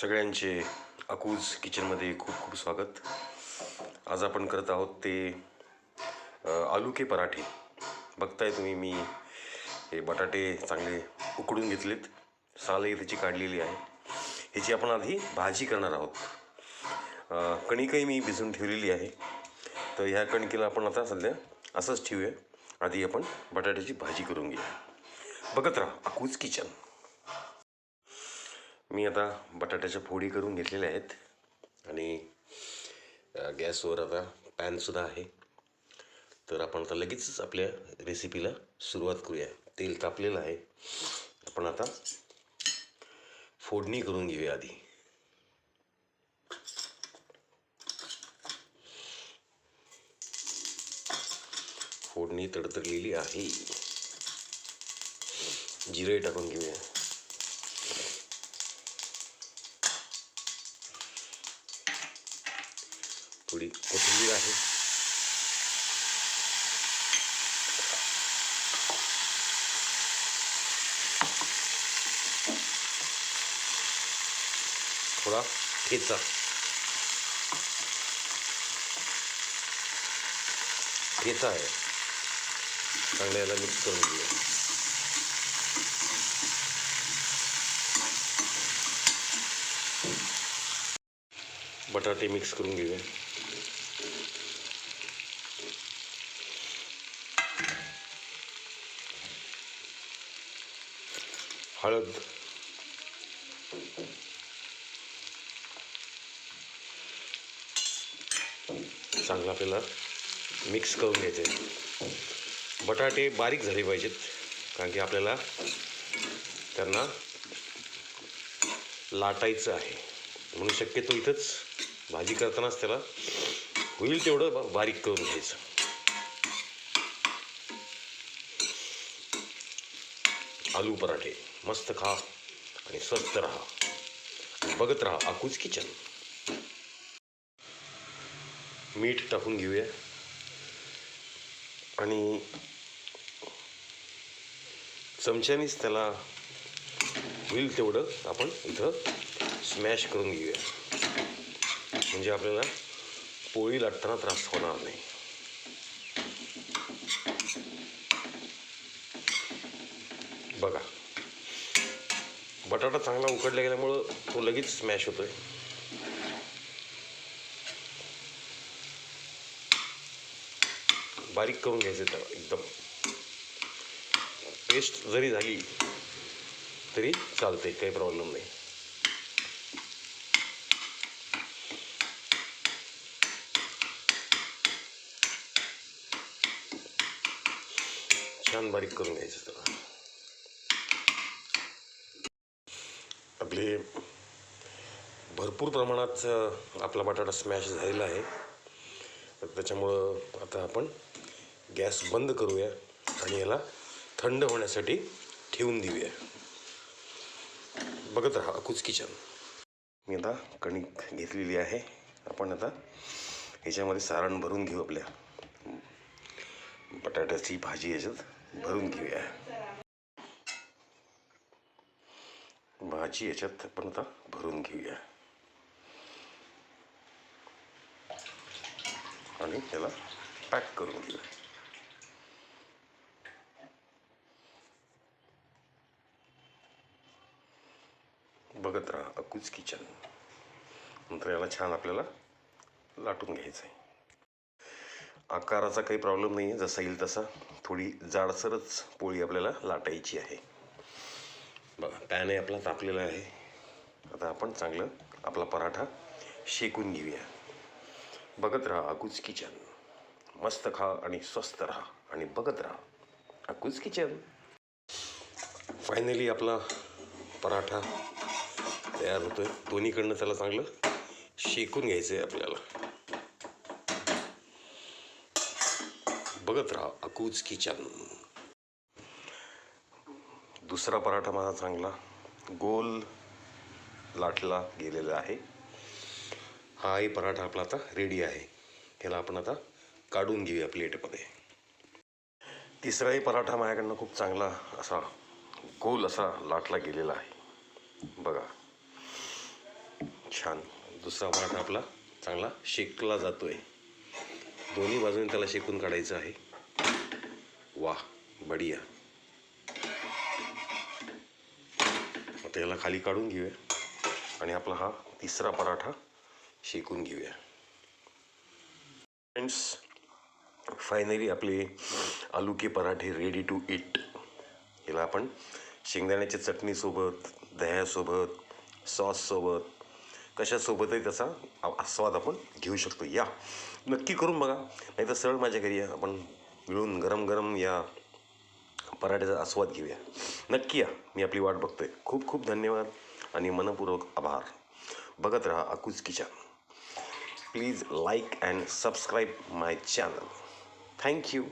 सगळ्यांचे अकूज किचनमध्ये खूप खूप स्वागत. आज आपण करत आहोत ते आलू के पराठे. बघताय तुम्ही मी हे बटाटे चांगले उकडून घेतलेत. सालही त्याची काढलेली आहे. ह्याची आपण आधी भाजी करणार आहोत. कणिकही मी भिजून ठेवलेली आहे. तर ह्या कणकेला आपण आता सध्या असंच ठेवूया. आधी आपण बटाट्याची भाजी करून घेऊया. बघत राहा अकूज किचन. मी आता बटाट्याच्या फोडी करून घेतलेल्या आहेत. आणि गॅसवर आता पॅनसुद्धा आहे. तर आपण आता लगेचच आपल्या रेसिपीला सुरुवात करूया. तेल तापलेलं आहे. आपण आता फोडणी करून घेऊया आधी. फोडणी तडतडलेली आहे. जिरे टाकून घेऊया. थोडी कोथिंबीर आहे. थोडा ठेचा. ठेचा आहे. चांगल्या याला मिक्स करून घेऊया. बटाटे मिक्स करून घेऊया. हळद चांगलं आपल्याला मिक्स करून घ्यायचे बटाटे बारीक झाले पाहिजेत कारण की आपल्याला त्यांना लाटायचं आहे. म्हणून शक्यतो इथंच भाजी करतानाच त्याला होईल तेवढं बा- बारीक करून घ्यायचं. आलू पराठे. मस्त खा आणि स्वस्त राहा. बघत राहा आकूच किचन. मीठ टाकून घेऊया. आणि चमच्यानेच त्याला होईल तेवढं आपण इथं स्मॅश करून घेऊया. म्हणजे आपल्याला पोळी लाटताना त्रास होणार नाही. बघा. बटाटा चांगला उकडला गेल्यामुळं तो लगेच स्मॅश होतोय. बारीक करून घ्यायचं त्याला एकदम. पेस्ट जरी झाली तरी चालते काही प्रॉब्लेम नाही. छान बारीक करून घ्यायचं त्याला. आपले भरपूर प्रमाणात आपला बटाटा स्मॅश झालेला आहे. तर त्याच्यामुळं आता आपण गॅस बंद करूया आणि याला थंड होण्यासाठी ठेवून देऊया. बघत राहा अकूच किचन. मी आता कणिक घेतलेली आहे. आपण आता ह्याच्यामध्ये सारण भरून घेऊ आपल्या. बटाट्याची भाजी याच्यात भरून घेऊया. भाजी याच्यात आपण आता भरून घेऊया. आणि त्याला पॅक करून घेऊया. बघत राहा अकूच किचन. नंतर याला छान आपल्याला लाटून घ्यायचं आहे आकाराचा काही प्रॉब्लेम नाही आहे जसा येईल तसा. थोडी जाडसरच पोळी आपल्याला लाटायची आहे. बघा पॅनही आपला तापलेला आहे. आता आपण चांगलं आपला पराठा शेकून घेऊया. बघत राहा अकूज किचन. मस्त खा आणि स्वस्त राहा आणि बघत राहा अकूज किचन. फायनली आपला पराठा तयार होतो आहे दोन्हीकडनं त्याला चांगलं शेकून घ्यायचं आहे आपल्याला. बघत राहा अकूज किचन. दुसरा पराठा माझा चांगला. गोल लाटला गेलेला आहे. हाही पराठा आपला आता रेडी आहे. ह्याला आपण आता काढून घेऊया प्लेटमध्ये. तिसराही पराठा माझ्याकडनं खूप चांगला असा गोल असा लाटला गेलेला आहे. बघा. छान. दुसरा पराठा आपला चांगला शेकला जातो आहे दोन्ही बाजूने त्याला शेकून काढायचं आहे. वा बढिया. आता याला खाली काढून घेऊया. आणि आपला हा तिसरा पराठा शेकून घेऊया. फ्रेंड्स फायनली आपले आलू के पराठे रेडी टू इट याला आपण शेंगदाण्याच्या चटणीसोबत दह्यासोबत सॉससोबत कशासोबतही त्याचा आस्वाद आपण घेऊ शकतो. या. नक्की करून बघा. नाही तर सरळ माझ्या घरी या. आपण मिळून गरम गरम या पराठ्याचा आस्वाद घेऊया. नक्की या. मी आपली वाट बघतोय. खूप खूप धन्यवाद आणि मनपूर्वक आभार. बघत राहा Akuj kitchen please like and subscribe my channel thank you